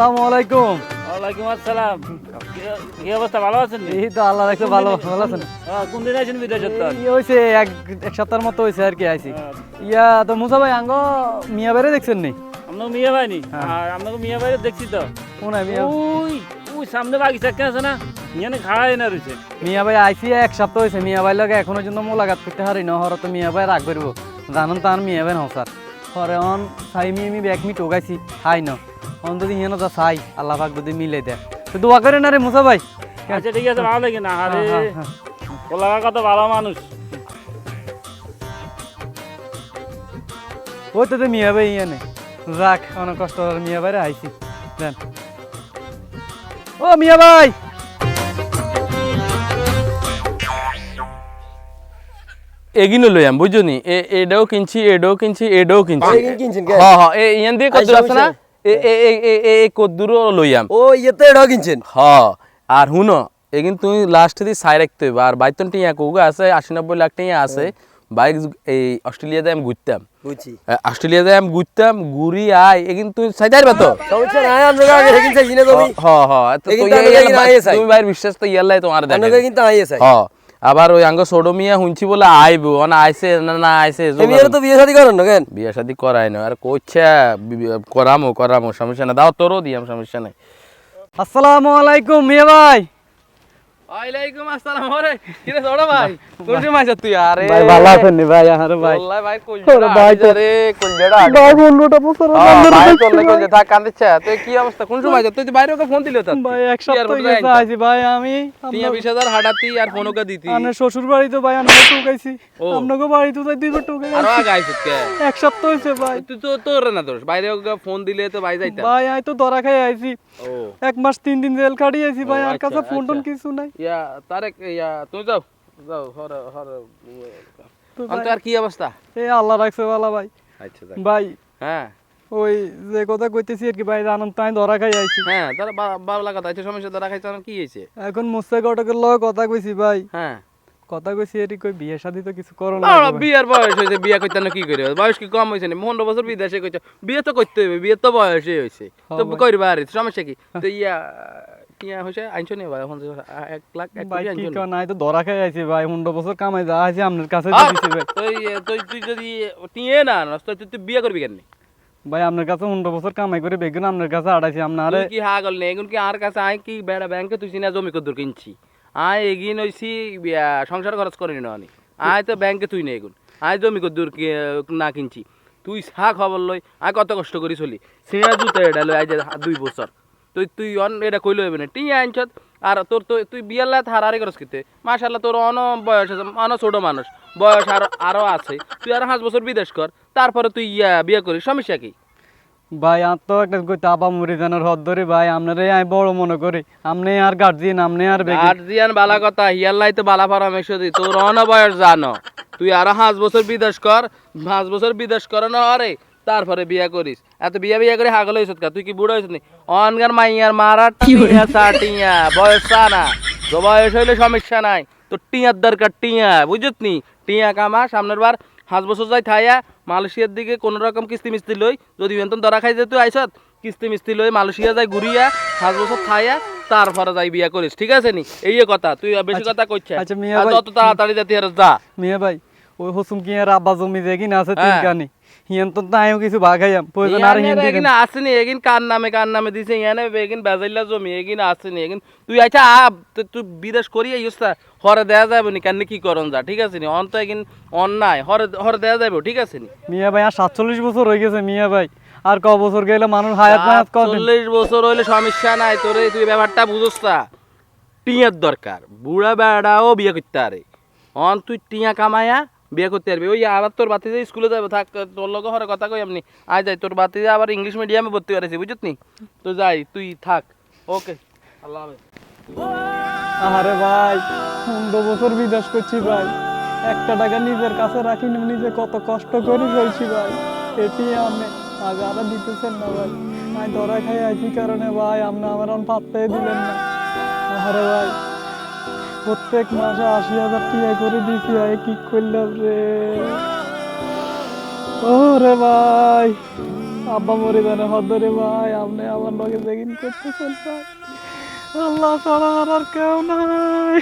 আসসালামু আলাইকুম। ওয়ালাইকুম আসসালাম। কি- অবস্থা ভালো আছেন এই তো আল্লাহ রাখতে ভালো ভালো আছেন? হ্যাঁ, কোন দিন আছেন বিদেশের তো এই হয়েছে এক এক সপ্তাহের মতো হয়েছে আর কি আইছি। হ্যাঁ। ইয়া তো মুসা ভাই আঙ্গ মিয়া বেড়ে দেখছেন নি? আপনাকে মিয়া ভাই নি? হ্যাঁ। আর মিয়া ভাই দেখছি তো। কোন মিয়া? ওই ওই সামনে বাগিচা কে আছে না? ইয়ানে খাড়াই না রয়েছে মিয়া ভাই আইসি এক সপ্তাহ হয়েছে মিয়া ভাই লাগে এখনও জন্য মোলাকাত করতে হারি না। হর তো মিয়া ভাই রাগ করব। জানেন তো আর মিয়া ভাই স্যার। হরে অন সাই মি আমি ব্যাগ মি টোকাইছি হাই ন। অন যদি হিয়ানো যা সাই আল্লাহ পাক যদি মিলে দেয়। তো দোয়া করেন আরে মুসা ভাই? আচ্ছা ঠিক আছে ভালো লাগে না আরে হ্যাঁ, হ্যাঁ, ওলা কত ভালো মানুষ। ওই তো তো মিয়া ভাই ইয়ানে যাক অনেক কষ্ট করে মিয়া ভাই আইছি। দেন। ও মিয়া ভাই! এগিনো লইয়াম বুঝনি এডাও কিনছি এডাও কিনছি এডাও কিনছি? হ্যাঁ হ্যাঁ এ ইয়ান দিয়ে আইসা আছে না? এ এ এ এ এ এ কদ্দুরও লইয়াম। ও ইয়েতে এটাও কিনছেন? হ্যাঁ আর হুনো এগিন তুমি লাস্ট দি সাই রাখতে হইবা। আর বাইতন টিয়া কৌগা আছে আশি নব্বই লাখ টিয়া আছে বাইক এই অস্ট্রেলিয়াতে আমি ঘুরতাম। বুঝছি। এ, অস্ট্রেলিয়াতে আমি ঘুরতাম ঘুরি আয় এগিন তুই সাইতে পারবে তো? সমস্যা নাই আমরা আগে তুমি হ্যাঁ হ্যাঁ বাইর বিশ্বাস তো ইয়ালাই তোমার অন্যকে কিন্তু আইয়ে চাই হ্যাঁ। আবার ওই আঙ্গ সোডোমিয়া হুঁচি বলে আইব। না আইসে না না আইছে আর তো বিয়ে শাদী করেন না কেন? বিয়ে শাদি করাই না আর কইছে করামো করামো সমস্যা না দাও তোরও দিয়াম সমস্যা নাই। আসসালামু আলাইকুম মিয়া ভাই। ওয়ালাইকুম আসসালাম ওরে কি রে ছোট ভাই? কোন সময় আছিস তুই? আরে ভাই ভালো আছেন নি ভাই? আরে ভাই। ভাই রে কোন জেডা ভাই বন্ধুটা ভাই কান্দিছে তুই কি অবস্থা? কোন সময় আছিস তুই বাইরে ওকে ফোন দিলি তো? ভাই এক সপ্তাহ গেছে ভাই আমি তুই 20000 হাডাতি আর ফোন ওকে দিতি। শ্বশুর বাড়ি তো ভাই আমরা টোকাইছি। আপনাকে বাড়ি তো টোকাই আর কে? এক সপ্তাহ হয়েছে ভাই। তুই তো তোর না তোর বাইরে ওকে ফোন দিলে তো ভাই যাইতা ভাই আই তো ধরা খাই আইছি। এক মাস তিন দিন জেল কাটিয়ে আইছি ভাই আর কাছে আচ্ছা, ফোন টোন আচ্ছা। কিছু নাই। ইয়া তারেক ইয়া তুমি যাও যাও হর হর তো আর কি অবস্থা? এ আল্লাহ রাখছে ভালো ভাই। আচ্ছা ভাই হ্যাঁ। ওই যে কথা কইতেছি আর কি ভাই জানান তাই ধরা খাই আইছি। হ্যাঁ তারা ভালো লাগা তাই সমস্যা তারা খাইছে কি হয়েছে? এখন মুস্তা লগে কথা কইছি ভাই। হ্যাঁ। কথা কইছি এটি কই বিয়ে শাদি তো কিছু করো না আরে বিয়ার বয়স হয়েছে বিয়া করতে না কি করে? বয়স কি কম হয়েছে না পনেরো বছর বিদেশে কইছে বিয়ে তো করতে হবে বিয়ে তো বয়সে হয়েছে। তো ভাই। করবা আর সমস্যা কি? তো ইয়া টিয়া হয়েছে আইনছো নি ভাই এখন এক লাখ এক ভাই কি নাই। তো ধরা খাই আইছি ভাই হুন্ডো বছর কামাই যা আইছি আপনার কাছে দিছি ভাই। তুই তুই তুই যদি টিয়ে না নষ্ট তুই তুই বিয়ে করবি কেন? ভাই আপনার কাছে হুন্ডো বছর কামাই করে বেগুন আপনার কাছে আড়াইছি আপনার কি হা গল নে? এখন কি আর কাছে আই কি বেড়া ব্যাংকে তুই সিনা জমি কদ্দুর কিনছি? আয় এগিন হইছি বিয়া, সংসার খরচ করে নি আয় তো ব্যাংকে তুই নে এগুন আয় জমি কদ্দুর না কিনছি। তুই সা খবর লই আয় কত কষ্ট করি চলি? সিনা জুতা এটা লই আজ দুই বছর তুই তুই অন এটা কইলো হবে না। টিয়া আনছত আর তোর তো তুই বিয়াল্লা হারারি করস কিতে? মাশাল্লাহ তোর অন বয়স আছে অন ছোট মানুষ বয়স আর আরও আছে। তুই আর পাঁচ বছর বিদেশ কর তারপরে তুই ইয়া বিয়ে করিস সমস্যা কি? ভাই আর তো একটা কইতে আবা মুড়ি জানার হদ ধরে ভাই আপনারে আমি বড় মনে করি আপনি আর গার্জিয়ান আপনি আর গার্জিয়ান বালা কথা হিয়াল্লাই তো বালা পরামর্শ দি তোর অন বয়স জানো। তুই আরও পাঁচ বছর বিদেশ কর পাঁচ বছর বিদেশ কর না আরে। তারপরে বিয়া করিস। এত বিয়া বিয়া করে হাগল হয়েছ তুই কি বুড়ো হয়েছিস অনগার মাইয়ার মারা টিয়া টিয়া বয়স না। তো বয়স হইলে সমস্যা নাই। তো টিয়ার দরকার টিয়া বুঝত নি? টিয়া কামা সামনের বার পাঁচ বছর যাই থাইয়া মালয়েশিয়ার দিকে কোনো রকম কিস্তি মিস্তি লই যদি বেতন ধরা খাই যে তুই আইসত কিস্তি মিস্তি লই মালয়েশিয়া যাই ঘুরিয়া পাঁচ বছর থাইয়া তারপরে যাই বিয়া করিস। ঠিক আছে নি? এই কথা তুই বেশি কথা কইছে আচ্ছা, মিয়া ভাই। যত তাড়াতাড়ি যাতে আর যা। মিয়া ভাই ওই হসুম কি আর আব্বা জমি যে কিনা আছে তিন হ্যাঁ। কানি হিয়ান তো তাইও কিছু ভাগাইয়াম প্রয়োজন আর হিয়ান এগিন দিবেন। আসেনি এগিন কার নামে কার নামে দিছে ইয়ানে এগিন বেজাইলা জমি এগিন আসেনি এগিন তুই আচ্ছা আ তুই বিদেশ করি হরে দেয়া যাবে নি কেন কি করন যা ঠিক আছে নি? অন তো এগিন অন্যায় হরে হরে দেয়া যাবে ঠিক আছে নি? মিয়া ভাই আর সাতচল্লিশ বছর হয়ে গেছে মিয়া ভাই। আর ক বছর গেলে মানুষ হায়াত মায়াত বছর হইলে সমস্যা নাই তোরে তুই ব্যাপারটা বুঝোস না টিয়ার দরকার বুড়া বেড়াও বিয়ে করতে পারে অন তুই টিয়া কামায়া বিয়ে করতে পারবি। ওই আবার তোর বাতি স্কুলে যাবে, থাক, তোর লগে হরে কথা কই আপনি? আয় যাই, তোর বাতি আবার ইংলিশ মিডিয়ামে ভর্তি করেছি বুঝত নি? তো যাই, তুই থাক। ওকে আল্লাহ হাফেজ। আরে ভাই, পনেরো বছর বিদেশ করছি ভাই। একটা টাকা নিজের কাছে রাখি নিজে কত কষ্ট করে চলছি ভাই। এটি আমি আগে আরও দিতেছেন না ভাই। আমি ধরা খাই আছি কারণে ভাই, আপনি আমার অন পাত্তাই দিলেন না। আরে ভাই। প্রত্যেক মাসে আশি হাজার টাকা করে দিছি ভাই কি করলাম রে? ও রে ভাই, আব্বা মরে জানে হদ রে ভাই, আপনি আমার লগে জেগিন করতে ভাই আল্লাহ ছাড়া আর কেউ নাই।